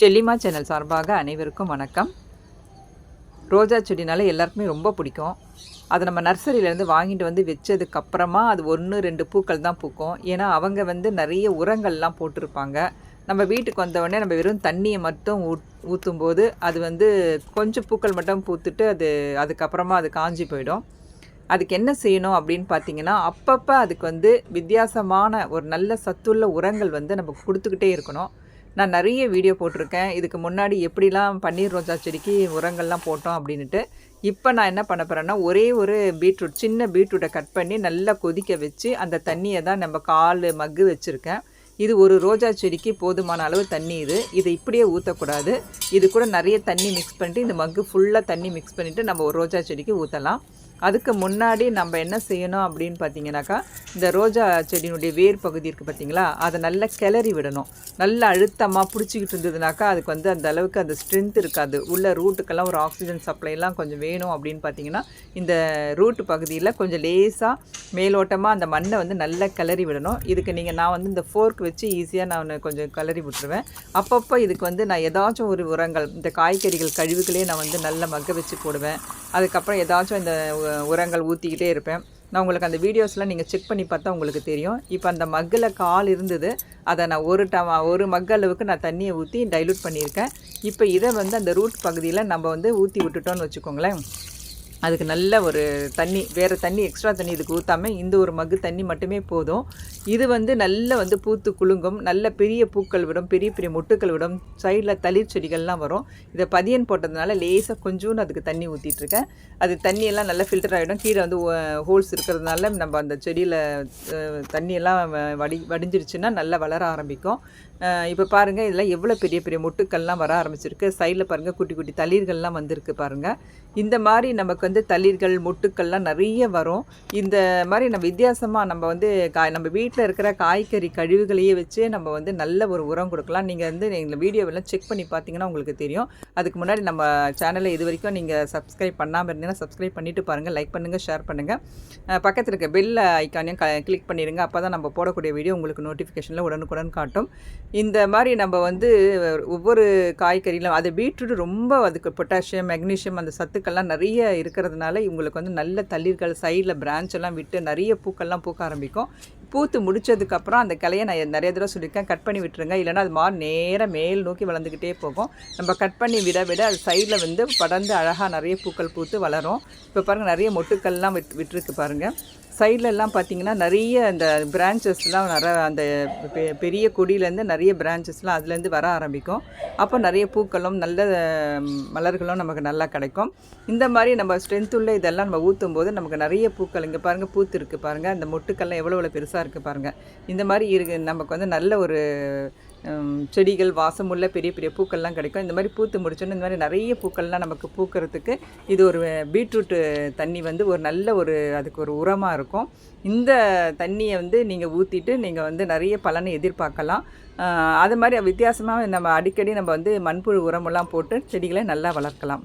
செல்லிமா channel சார்பாக அனைவருக்கும் வணக்கம். ரோஜா செடினால எல்லாருக்குமே ரொம்ப பிடிக்கும். அதை நம்ம நர்சரியிலேருந்து வாங்கிட்டு வந்து வச்சதுக்கப்புறமா அது ஒன்று ரெண்டு பூக்கள் தான் பூக்கும். ஏன்னா அவங்க வந்து நிறைய உரங்கள்லாம் போட்டிருப்பாங்க. நம்ம வீட்டுக்கு வந்தவொடனே நம்ம வெறும் தண்ணியை மட்டும் ஊற்றும் ஊற்றும்போது அது வந்து கொஞ்சம் பூக்கள் மட்டும் பூத்துட்டு அது அதுக்கப்புறமா அது காஞ்சி போயிடும். அதுக்கு என்ன செய்யணும் அப்படின்னு பார்த்தீங்கன்னா அப்பப்போ அதுக்கு வந்து வித்தியாசமான ஒரு நல்ல சத்துள்ள உரங்கள் வந்து நம்ம கொடுத்துக்கிட்டே இருக்கணும். நான் நிறைய வீடியோ போட்டிருக்கேன். இதுக்கு முன்னாடி எப்படிலாம் பன்னீர் ரோஜா செடிக்கு உரங்கள்லாம் போட்டோம் அப்படின்ட்டு இப்போ நான் என்ன பண்ண போகிறேன்னா ஒரே ஒரு பீட்ரூட் சின்ன பீட்ரூட்டை கட் பண்ணி நல்லா கொதிக்க வச்சு அந்த தண்ணியை தான் நம்ம கால் மக்கு வச்சுருக்கேன். இது ஒரு ரோஜா செடிக்கு போதுமான அளவு தண்ணி இது. இதை இப்படியே ஊற்றக்கூடாது இது கூட நிறைய தண்ணி மிக்ஸ் பண்ணிட்டு இந்த மக்கு ஃபுல்லாக தண்ணி மிக்ஸ் பண்ணிவிட்டு நம்ம ஒரு ரோஜா செடிக்கு ஊற்றலாம் அதுக்கு முன்னாடி நம்ம என்ன செய்யணும் அப்படின்னு பார்த்தீங்கன்னாக்கா இந்த ரோஜா செடியினுடைய வேர் பகுதி இருக்குது பார்த்தீங்களா அதை நல்லா கிளறி விடணும். நல்லா அழுத்தமாக பிடிச்சிக்கிட்டு இருந்ததுனாக்கா அதுக்கு வந்து அந்த அளவுக்கு அந்த ஸ்ட்ரென்த் இருக்காது. உள்ள ரூட்டுக்கெல்லாம் ஒரு ஆக்சிஜன் சப்ளைலாம் கொஞ்சம் வேணும் அப்படின்னு பார்த்தீங்கன்னா இந்த ரூட்டு பகுதியில் கொஞ்சம் லேசாக மேலோட்டமாக அந்த மண்ணை வந்து நல்லா கிளறி விடணும். இதுக்கு நீங்கள் நான் வந்து இந்த ஃபோர்க் வச்சு ஈஸியாக நான் கொஞ்சம் கிளறி விட்டுருவேன். அப்பப்போ இதுக்கு வந்து நான் ஏதாச்சும் ஒரு உரங்கள் இந்த காய்கறிகள் கழிவுகளே நான் வந்து நல்ல மக்க வச்சு போடுவேன். அதுக்கப்புறம் ஏதாச்சும் இந்த உரங்கள் ஊற்றிக்கிட்டே இருப்பேன். நான் உங்களுக்கு அந்த வீடியோஸ்லாம் நீங்கள் செக் பண்ணி பார்த்தா உங்களுக்கு தெரியும். இப்போ அந்த மக்கில் கால் இருந்தது. அதை நான் ஒரு ட ஒரு மக் அளவுக்கு நான் தண்ணியை ஊற்றி டைலூட் பண்ணியிருக்கேன். இப்போ இதை வந்து அந்த ரூட் பகுதியில் நம்ம வந்து ஊற்றி விட்டுட்டோன்னு வச்சுக்கோங்களேன். அதுக்கு நல்ல ஒரு தண்ணி வேறு தண்ணி எக்ஸ்ட்ரா தண்ணி இதுக்கு ஊற்றாமல் இந்த ஒரு மகு தண்ணி மட்டுமே போதும். இது வந்து நல்ல வந்து பூத்து குலுங்கும் நல்ல பெரிய பூக்கள் விடும் பெரிய பெரிய மொட்டுக்கள் விடும் சைடில் தளிர் செடிகள்லாம் வரும். இதை பதியன் போட்டதுனால லேசாக கொஞ்சோன்னு அதுக்கு தண்ணி ஊற்றிட்டுருக்கேன் அது தண்ணியெல்லாம் நல்லா ஃபில்டர் ஆகிடும் கீழே வந்து ஹோல்ஸ் இருக்கிறதுனால நம்ம அந்த செடியில் தண்ணியெல்லாம் வடி வடிஞ்சிருச்சுன்னா நல்லா வளர ஆரம்பிக்கும். இப்போ பாருங்கள் இதெல்லாம் எவ்வளோ பெரிய பெரிய மொட்டுக்கள்லாம் வர ஆரம்பிச்சிருக்கு. சைடில் பாருங்கள் குட்டி குட்டி தளிர்கள்லாம் வந்திருக்கு பாருங்கள் இந்த மாதிரி நமக்கு வந்து தளிர்கள் மொட்டுக்கள்லாம் நிறைய வரும். இந்த மாதிரி நம்ம வித்தியாசமாக நம்ம வந்து காய் நம்ம வீட்டில் இருக்கிற காய்கறி கழிவுகளையே வச்சு நம்ம வந்து நல்ல ஒரு உரம் கொடுக்கலாம். நீங்கள் வந்து இந்த வீடியோவெல்லாம் செக் பண்ணி பார்த்தீங்கன்னா உங்களுக்கு தெரியும். அதுக்கு முன்னாடி நம்ம சேனலை இது வரைக்கும் நீங்கள் சப்ஸ்கிரைப் பண்ணாமல் இருந்தீங்கன்னா சப்ஸ்கிரைப் பண்ணிவிட்டு பாருங்கள் லைக் பண்ணுங்கள் ஷேர் பண்ணுங்கள் பக்கத்தில் இருக்க பெல் ஐக்கானையும் க கிளிக் பண்ணிடுங்க. அப்போ தான் நம்ம போடக்கூடிய வீடியோ உங்களுக்கு நோட்டிஃபிகேஷனில் உடனுக்குடன் காட்டும். இந்த மாதிரி நம்ம வந்து ஒவ்வொரு காய்கறியிலும் அது பீட்ரூட் ரொம்ப அதுக்கு பொட்டாசியம் மெக்னீஷியம் அந்த சத்துக்கள்லாம் நிறைய இருக்கிறதுனால இவங்களுக்கு வந்து நல்ல தளிர்கள் சைடில் பிரான்ச் எல்லாம் விட்டு நிறைய பூக்கள்லாம் பூக்க ஆரம்பிக்கும். பூத்து முடிச்சதுக்கப்புறம் அந்த கிளையை நான் நிறைய தடவை சொல்லியிருக்கேன் கட் பண்ணி விட்டுருங்க. இல்லைனா அது மாதிரி நேராக மேல் நோக்கி வளர்ந்துக்கிட்டே போகும். நம்ம கட் பண்ணி விட விட அது சைடில் வந்து படர்ந்து அழகாக நிறைய பூக்கள் பூத்து வளரும். இப்போ பாருங்கள் நிறைய மொட்டுக்கள்லாம் விட் விட்டுருக்கு பாருங்கள் சைட்லலாம் பார்த்திங்கன்னா நிறைய அந்த பிரான்ச்சஸ்லாம் நிறைய அந்த பெரிய கொடியிலேருந்து நிறைய பிரான்ச்சஸ்லாம் அதுலேருந்து வர ஆரம்பிக்கும். அப்போ நிறைய பூக்களும் நல்ல மலர்களும் நமக்கு நல்லா கிடைக்கும். இந்த மாதிரி நம்ம ஸ்ட்ரென்த் உள்ள இதெல்லாம் நம்ம ஊற்றும் போது நமக்கு நிறைய பூக்கள் இங்கே பாருங்கள் பூத்து இருக்குது பாருங்கள் அந்த மொட்டுக்கள்லாம் எவ்வளோ எவ்வளோ பெருசாக இருக்குது பாருங்கள் இந்த மாதிரி இருக்கு நமக்கு வந்து நல்ல ஒரு செடிகள் வாசமுள்ள பெரிய பெரிய பூக்கள்லாம் கிடைக்கும். இந்த மாதிரி பூத்து முடிச்சோன்னு இந்த மாதிரி நிறைய பூக்கள்லாம் நமக்கு பூக்கிறதுக்கு இது ஒரு பீட்ரூட்டு தண்ணி வந்து ஒரு நல்ல ஒரு அதுக்கு ஒரு உரமாக இருக்கும். இந்த தண்ணியை வந்து நீங்கள் ஊற்றிட்டு நீங்கள் வந்து நிறைய பலனை எதிர்பார்க்கலாம். அது மாதிரி வித்தியாசமாக நம்ம அடிக்கடி நம்ம வந்து மண்புழு உரமெல்லாம் போட்டு செடிகளை நல்லா வளர்க்கலாம்.